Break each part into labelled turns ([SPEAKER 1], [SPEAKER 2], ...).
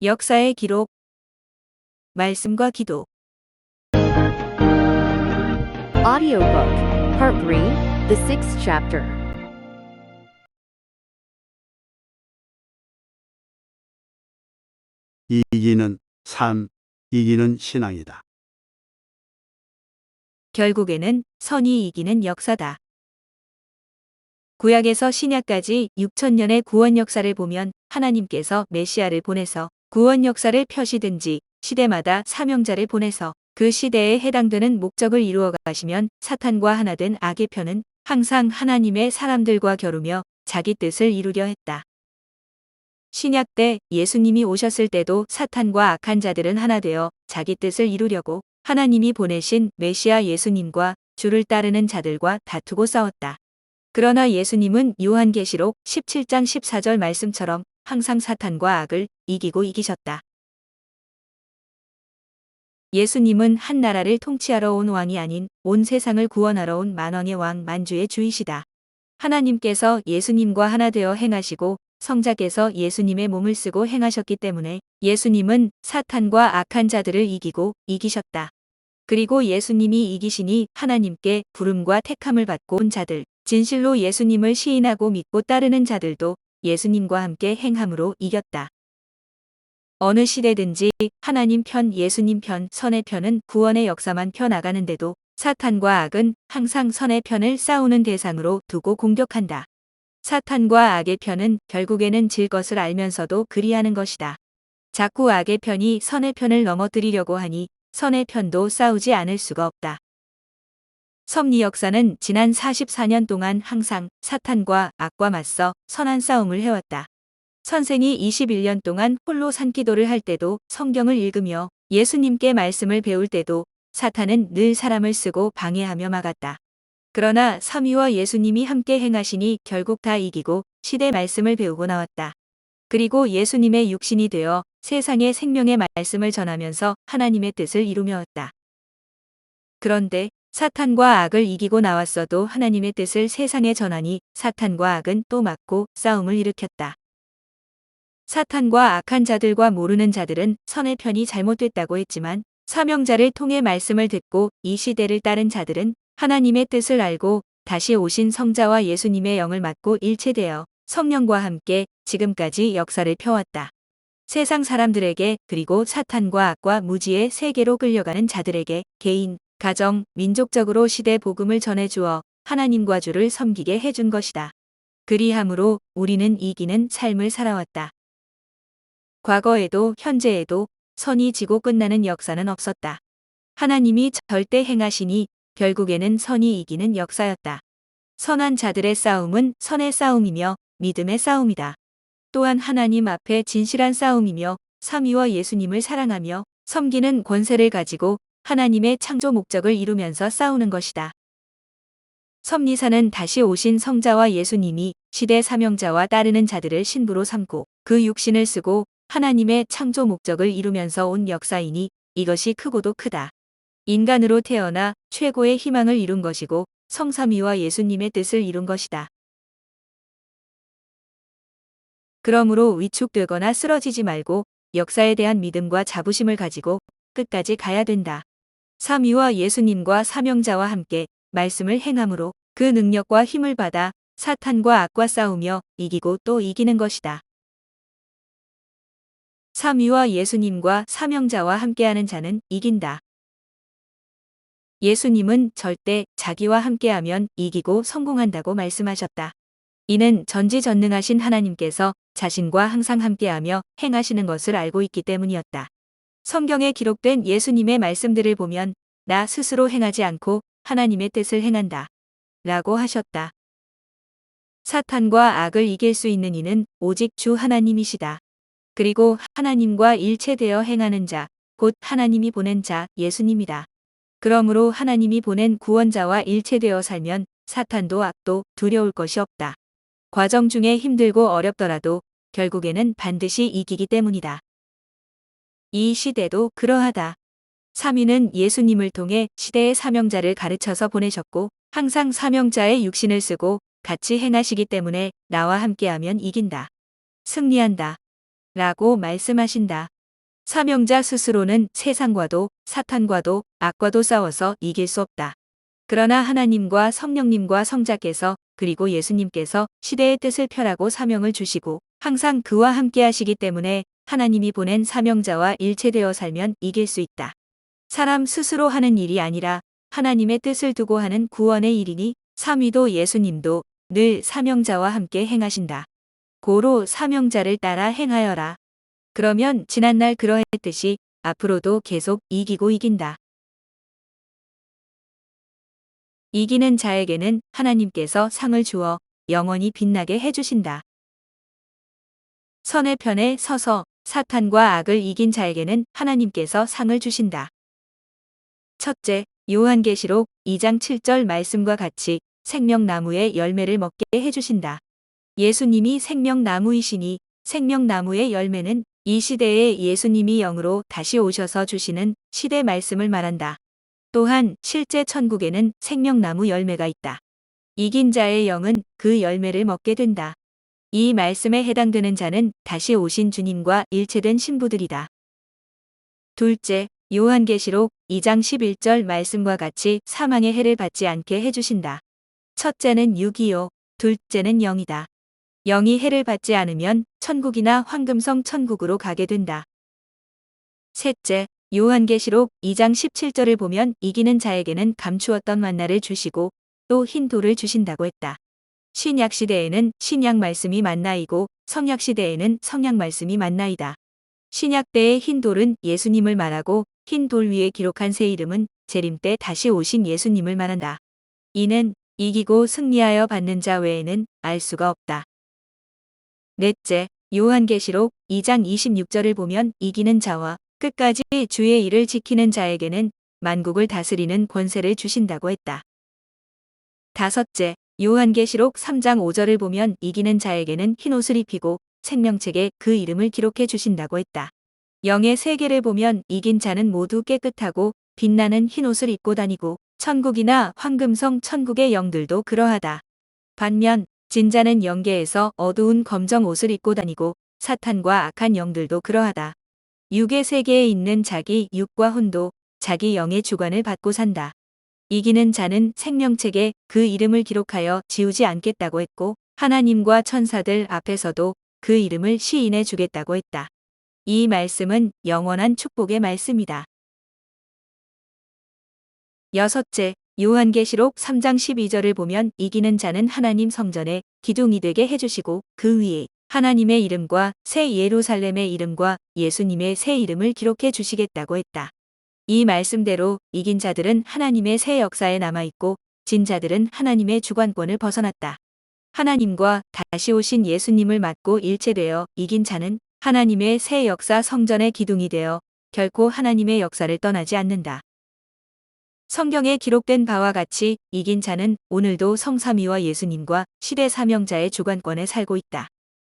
[SPEAKER 1] 역사의 기록 말씀과 기도
[SPEAKER 2] Audiobook, Part 3, The Sixth Chapter.
[SPEAKER 3] 이기는 삶, 이기는 신앙이다.
[SPEAKER 1] 결국에는 선이 이기는 역사다. 구약에서 신약까지 6천년의 구원 역사를 보면 하나님께서 메시아를 보내서 구원 역사를 펴시든지 시대마다 사명자를 보내서 그 시대에 해당되는 목적을 이루어 가시면 사탄과 하나 된 악의 편은 항상 하나님의 사람들과 겨루며 자기 뜻을 이루려 했다. 신약 때 예수님이 오셨을 때도 사탄과 악한 자들은 하나 되어 자기 뜻을 이루려고 하나님이 보내신 메시아 예수님과 주를 따르는 자들과 다투고 싸웠다. 그러나 예수님은 요한계시록 17장 14절 말씀처럼 항상 사탄과 악을 이기고 이기셨다. 예수님은 한 나라를 통치하러 온 왕이 아닌 온 세상을 구원하러 온 만왕의 왕 만주의 주이시다. 하나님께서 예수님과 하나 되어 행하시고 성자께서 예수님의 몸을 쓰고 행하셨기 때문에 예수님은 사탄과 악한 자들을 이기고 이기셨다. 그리고 예수님이 이기시니 하나님께 부름과 택함을 받고 온 자들, 진실로 예수님을 시인하고 믿고 따르는 자들도 예수님과 함께 행함으로 이겼다. 어느 시대든지 하나님 편, 예수님 편, 선의 편은 구원의 역사만 펴나가는데도 사탄과 악은 항상 선의 편을 싸우는 대상으로 두고 공격한다. 사탄과 악의 편은 결국에는 질 것을 알면서도 그리하는 것이다. 자꾸 악의 편이 선의 편을 넘어뜨리려고 하니 선의 편도 싸우지 않을 수가 없다. 섭리 역사는 지난 44년 동안 항상 사탄과 악과 맞서 선한 싸움을 해왔다. 선생이 21년 동안 홀로 산기도를 할 때도 성경을 읽으며 예수님께 말씀을 배울 때도 사탄은 늘 사람을 쓰고 방해하며 막았다. 그러나 삼위와 예수님이 함께 행하시니 결국 다 이기고 시대 말씀을 배우고 나왔다. 그리고 예수님의 육신이 되어 세상의 생명의 말씀을 전하면서 하나님의 뜻을 이루며 왔다. 그런데 사탄과 악을 이기고 나왔어도 하나님의 뜻을 세상에 전하니 사탄과 악은 또 맞고 싸움을 일으켰다. 사탄과 악한 자들과 모르는 자들은 선의 편이 잘못됐다고 했지만 사명자를 통해 말씀을 듣고 이 시대를 따른 자들은 하나님의 뜻을 알고 다시 오신 성자와 예수님의 영을 맡고 일체되어 성령과 함께 지금까지 역사를 펴왔다. 세상 사람들에게 그리고 사탄과 악과 무지의 세계로 끌려가는 자들에게 개인, 가정, 민족적으로 시대 복음을 전해주어 하나님과 주를 섬기게 해준 것이다. 그리함으로 우리는 이기는 삶을 살아왔다. 과거에도 현재에도 선이 지고 끝나는 역사는 없었다. 하나님이 절대 행하시니 결국에는 선이 이기는 역사였다. 선한 자들의 싸움은 선의 싸움이며 믿음의 싸움이다. 또한 하나님 앞에 진실한 싸움이며 삼위와 예수님을 사랑하며 섬기는 권세를 가지고 하나님의 창조 목적을 이루면서 싸우는 것이다. 섭리사는 다시 오신 성자와 예수님이 시대 사명자와 따르는 자들을 신부로 삼고 그 육신을 쓰고 하나님의 창조 목적을 이루면서 온 역사이니 이것이 크고도 크다. 인간으로 태어나 최고의 희망을 이룬 것이고 성삼위와 예수님의 뜻을 이룬 것이다. 그러므로 위축되거나 쓰러지지 말고 역사에 대한 믿음과 자부심을 가지고 끝까지 가야 된다. 삼위와 예수님과 사명자와 함께 말씀을 행함으로 그 능력과 힘을 받아 사탄과 악과 싸우며 이기고 또 이기는 것이다. 삼위와 예수님과 사명자와 함께하는 자는 이긴다. 예수님은 절대 자기와 함께하면 이기고 성공한다고 말씀하셨다. 이는 전지전능하신 하나님께서 자신과 항상 함께하며 행하시는 것을 알고 있기 때문이었다. 성경에 기록된 예수님의 말씀들을 보면 나 스스로 행하지 않고 하나님의 뜻을 행한다. 라고 하셨다. 사탄과 악을 이길 수 있는 이는 오직 주 하나님이시다. 그리고 하나님과 일체되어 행하는 자, 곧 하나님이 보낸 자, 예수님이다. 그러므로 하나님이 보낸 구원자와 일체되어 살면 사탄도 악도 두려울 것이 없다. 과정 중에 힘들고 어렵더라도 결국에는 반드시 이기기 때문이다. 이 시대도 그러하다. 3위는 예수님을 통해 시대의 사명자를 가르쳐서 보내셨고 항상 사명자의 육신을 쓰고 같이 행하시기 때문에 나와 함께하면 이긴다. 승리한다. 라고 말씀하신다. 사명자 스스로는 세상과도 사탄과도 악과도 싸워서 이길 수 없다. 그러나 하나님과 성령님과 성자께서 그리고 예수님께서 시대의 뜻을 펴라고 사명을 주시고 항상 그와 함께 하시기 때문에 하나님이 보낸 사명자와 일체되어 살면 이길 수 있다. 사람 스스로 하는 일이 아니라 하나님의 뜻을 두고 하는 구원의 일이니 삼위도 예수님도 늘 사명자와 함께 행하신다. 고로 사명자를 따라 행하여라. 그러면 지난날 그러했듯이 앞으로도 계속 이기고 이긴다. 이기는 자에게는 하나님께서 상을 주어 영원히 빛나게 해주신다. 선의 편에 서서 사탄과 악을 이긴 자에게는 하나님께서 상을 주신다. 첫째, 요한계시록 2장 7절 말씀과 같이 생명나무의 열매를 먹게 해주신다. 예수님이 생명나무이시니 생명나무의 열매는 이 시대에 예수님이 영으로 다시 오셔서 주시는 시대 말씀을 말한다. 또한 실제 천국에는 생명나무 열매가 있다. 이긴 자의 영은 그 열매를 먹게 된다. 이 말씀에 해당되는 자는 다시 오신 주님과 일체된 신부들이다. 둘째, 요한계시록 2장 11절 말씀과 같이 사망의 해를 받지 않게 해주신다. 첫째는 6이요, 둘째는 영이다. 영이 해를 받지 않으면 천국이나 황금성 천국으로 가게 된다. 셋째, 요한계시록 2장 17절을 보면 이기는 자에게는 감추었던 만나를 주시고 또 흰 돌을 주신다고 했다. 신약 시대에는 신약 말씀이 만나이고 성약 시대에는 성약 말씀이 만나이다. 신약 때의 흰 돌은 예수님을 말하고 흰 돌 위에 기록한 새 이름은 재림 때 다시 오신 예수님을 말한다. 이는 이기고 승리하여 받는 자 외에는 알 수가 없다. 넷째, 요한계시록 2장 26절을 보면 이기는 자와 끝까지 주의 일을 지키는 자에게는 만국을 다스리는 권세를 주신다고 했다. 다섯째, 요한계시록 3장 5절을 보면 이기는 자에게는 흰옷을 입히고 생명책에 그 이름을 기록해 주신다고 했다. 영의 세계를 보면 이긴 자는 모두 깨끗하고 빛나는 흰옷을 입고 다니고 천국이나 황금성 천국의 영들도 그러하다. 반면 진자는 영계에서 어두운 검정 옷을 입고 다니고 사탄과 악한 영들도 그러하다. 육의 세계에 있는 자기 육과 혼도 자기 영의 주관을 받고 산다. 이기는 자는 생명책에 그 이름을 기록하여 지우지 않겠다고 했고 하나님과 천사들 앞에서도 그 이름을 시인해 주겠다고 했다. 이 말씀은 영원한 축복의 말씀이다. 여섯째, 요한계시록 3장 12절을 보면 이기는 자는 하나님 성전에 기둥이 되게 해주시고 그 위에 하나님의 이름과 새 예루살렘의 이름과 예수님의 새 이름을 기록해 주시겠다고 했다. 이 말씀대로 이긴 자들은 하나님의 새 역사에 남아있고 진 자들은 하나님의 주관권을 벗어났다. 하나님과 다시 오신 예수님을 맞고 일체되어 이긴 자는 하나님의 새 역사 성전의 기둥이 되어 결코 하나님의 역사를 떠나지 않는다. 성경에 기록된 바와 같이 이긴 자는 오늘도 성삼위와 예수님과 시대 사명자의 주관권에 살고 있다.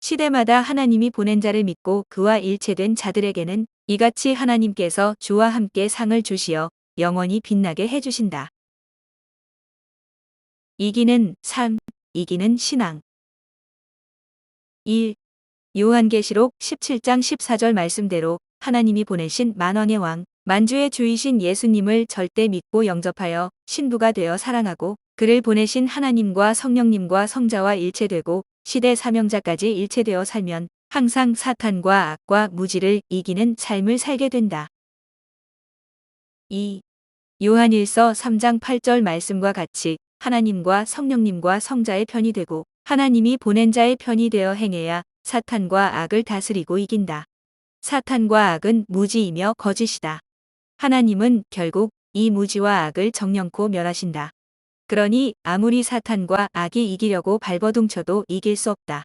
[SPEAKER 1] 시대마다 하나님이 보낸 자를 믿고 그와 일체된 자들에게는 이같이 하나님께서 주와 함께 상을 주시어 영원히 빛나게 해주신다. 이기는 삶, 이기는 신앙. 1. 요한계시록 17장 14절 말씀대로 하나님이 보내신 만왕의 왕, 만주의 주이신 예수님을 절대 믿고 영접하여 신부가 되어 사랑하고 그를 보내신 하나님과 성령님과 성자와 일체되고 시대 사명자까지 일체되어 살면 항상 사탄과 악과 무지를 이기는 삶을 살게 된다. 2. 요한일서 3장 8절 말씀과 같이 하나님과 성령님과 성자의 편이 되고 하나님이 보낸 자의 편이 되어 행해야 사탄과 악을 다스리고 이긴다. 사탄과 악은 무지이며 거짓이다. 하나님은 결국 이 무지와 악을 정령코 멸하신다. 그러니 아무리 사탄과 악이 이기려고 발버둥쳐도 이길 수 없다.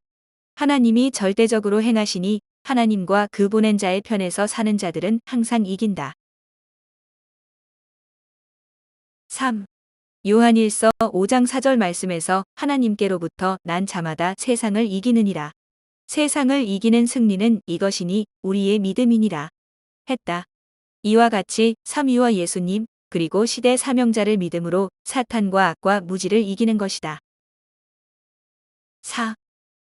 [SPEAKER 1] 하나님이 절대적으로 행하시니 하나님과 그 보낸 자의 편에서 사는 자들은 항상 이긴다. 3. 요한일서 5장 4절 말씀에서 하나님께로부터 난 자마다 세상을 이기느니라. 세상을 이기는 승리는 이것이니 우리의 믿음이니라. 했다. 이와 같이 삼위와 예수님 그리고 시대 사명자를 믿음으로 사탄과 악과 무지를 이기는 것이다. 4.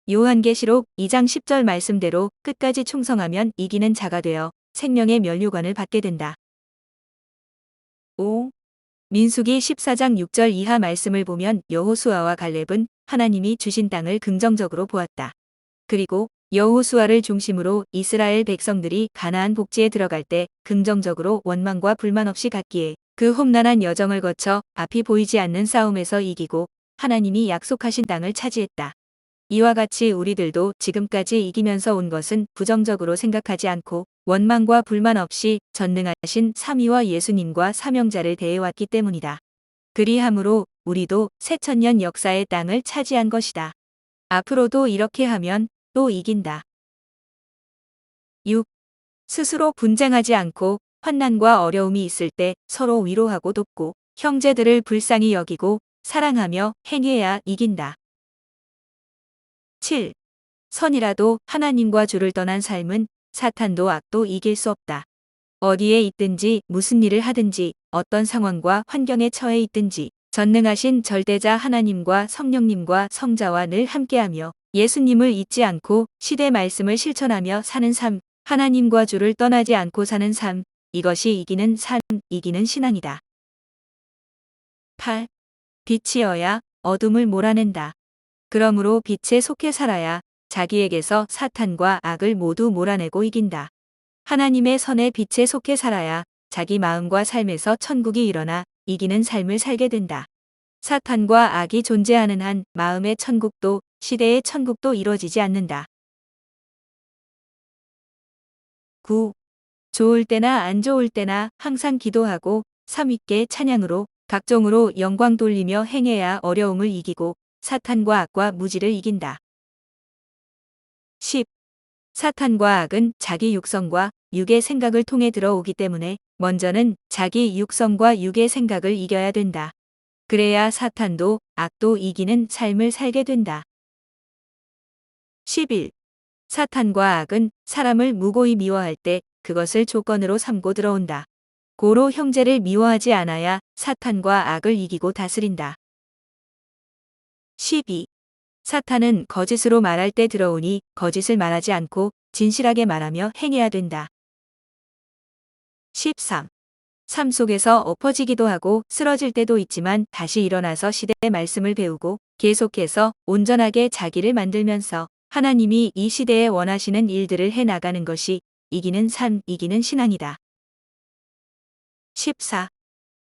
[SPEAKER 1] 요한계시록 2장 10절 말씀대로 끝까지 충성하면 이기는 자가 되어 생명의 면류관을 받게 된다. 5. 민수기 14장 6절 이하 말씀을 보면 여호수아와 갈렙은 하나님이 주신 땅을 긍정적으로 보았다. 그리고 여호수아를 중심으로 이스라엘 백성들이 가나안 복지에 들어갈 때 긍정적으로 원망과 불만 없이 갔기에 그 험난한 여정을 거쳐 앞이 보이지 않는 싸움에서 이기고 하나님이 약속하신 땅을 차지했다. 이와 같이 우리들도 지금까지 이기면서 온 것은 부정적으로 생각하지 않고 원망과 불만 없이 전능하신 삼위와 예수님과 사명자를 대해왔기 때문이다. 그리함으로 우리도 새천년 역사의 땅을 차지한 것이다. 앞으로도 이렇게 하면 또 이긴다. 6. 스스로 분쟁하지 않고 환난과 어려움이 있을 때 서로 위로하고 돕고 형제들을 불쌍히 여기고 사랑하며 행해야 이긴다. 7. 선이라도 하나님과 주를 떠난 삶은 사탄도 악도 이길 수 없다. 어디에 있든지 무슨 일을 하든지 어떤 상황과 환경에 처해 있든지 전능하신 절대자 하나님과 성령님과 성자와 늘 함께하며 예수님을 잊지 않고 시대 말씀을 실천하며 사는 삶, 하나님과 주를 떠나지 않고 사는 삶, 이것이 이기는 삶, 이기는 신앙이다. 8. 빛이어야 어둠을 몰아낸다. 그러므로 빛에 속해 살아야 자기에게서 사탄과 악을 모두 몰아내고 이긴다. 하나님의 선의 빛에 속해 살아야 자기 마음과 삶에서 천국이 일어나 이기는 삶을 살게 된다. 사탄과 악이 존재하는 한 마음의 천국도 시대의 천국도 이루어지지 않는다. 9. 좋을 때나 안 좋을 때나 항상 기도하고 삼위께 찬양으로 각종으로 영광 돌리며 행해야 어려움을 이기고 사탄과 악과 무지를 이긴다. 10. 사탄과 악은 자기 육성과 육의 생각을 통해 들어오기 때문에 먼저는 자기 육성과 육의 생각을 이겨야 된다. 그래야 사탄도 악도 이기는 삶을 살게 된다. 11. 사탄과 악은 사람을 무고히 미워할 때 그것을 조건으로 삼고 들어온다. 고로 형제를 미워하지 않아야 사탄과 악을 이기고 다스린다. 12. 사탄은 거짓으로 말할 때 들어오니 거짓을 말하지 않고 진실하게 말하며 행해야 된다. 13. 삶 속에서 엎어지기도 하고 쓰러질 때도 있지만 다시 일어나서 시대의 말씀을 배우고 계속해서 온전하게 자기를 만들면서 하나님이 이 시대에 원하시는 일들을 해 나가는 것이 이기는 삶, 이기는 신앙이다. 14.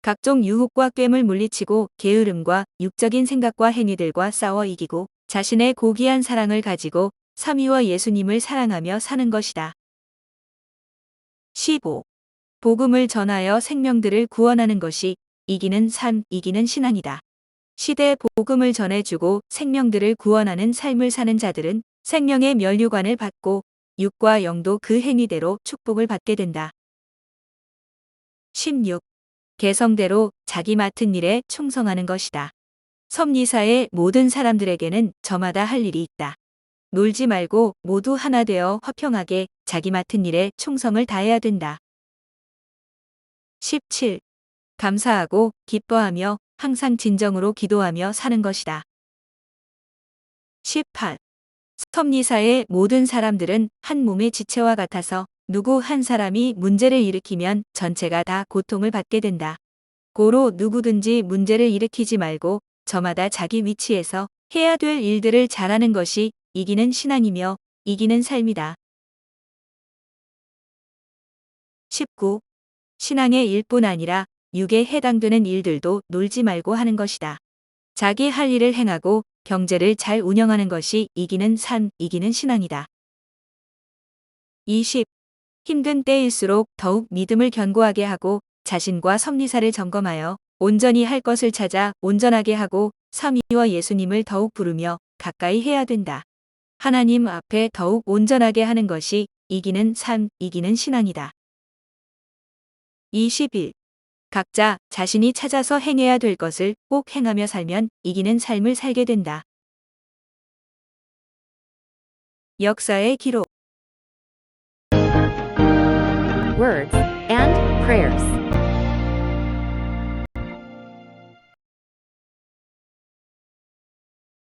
[SPEAKER 1] 각종 유혹과 꿰을 물리치고 게으름과 육적인 생각과 행위들과 싸워 이기고 자신의 고귀한 사랑을 가지고 삼위와 예수님을 사랑하며 사는 것이다. 15. 복음을 전하여 생명들을 구원하는 것이 이기는 삶, 이기는 신앙이다. 시대 복음을 전해주고 생명들을 구원하는 삶을 사는 자들은 생명의 면류관을 받고 육과 영도 그 행위대로 축복을 받게 된다. 16. 개성대로 자기 맡은 일에 충성하는 것이다. 섭리사의 모든 사람들에게는 저마다 할 일이 있다. 놀지 말고 모두 하나 되어 화평하게 자기 맡은 일에 충성을 다해야 된다. 17. 감사하고 기뻐하며 항상 진정으로 기도하며 사는 것이다. 18. 섭리사의 모든 사람들은 한 몸의 지체와 같아서 누구 한 사람이 문제를 일으키면 전체가 다 고통을 받게 된다. 고로 누구든지 문제를 일으키지 말고 저마다 자기 위치에서 해야 될 일들을 잘하는 것이 이기는 신앙이며 이기는 삶이다. 19. 신앙의 일뿐 아니라 육에 해당되는 일들도 놀지 말고 하는 것이다. 자기 할 일을 행하고 경제를 잘 운영하는 것이 이기는 삶, 이기는 신앙이다. 20. 힘든 때일수록 더욱 믿음을 견고하게 하고 자신과 섭리사를 점검하여 온전히 할 것을 찾아 온전하게 하고 삼위와 예수님을 더욱 부르며 가까이 해야 된다. 하나님 앞에 더욱 온전하게 하는 것이 이기는 삶, 이기는 신앙이다. 21. 각자 자신이 찾아서 행해야 될 것을 꼭 행하며 살면 이기는 삶을 살게 된다. 역사의 기록
[SPEAKER 2] Words and prayers.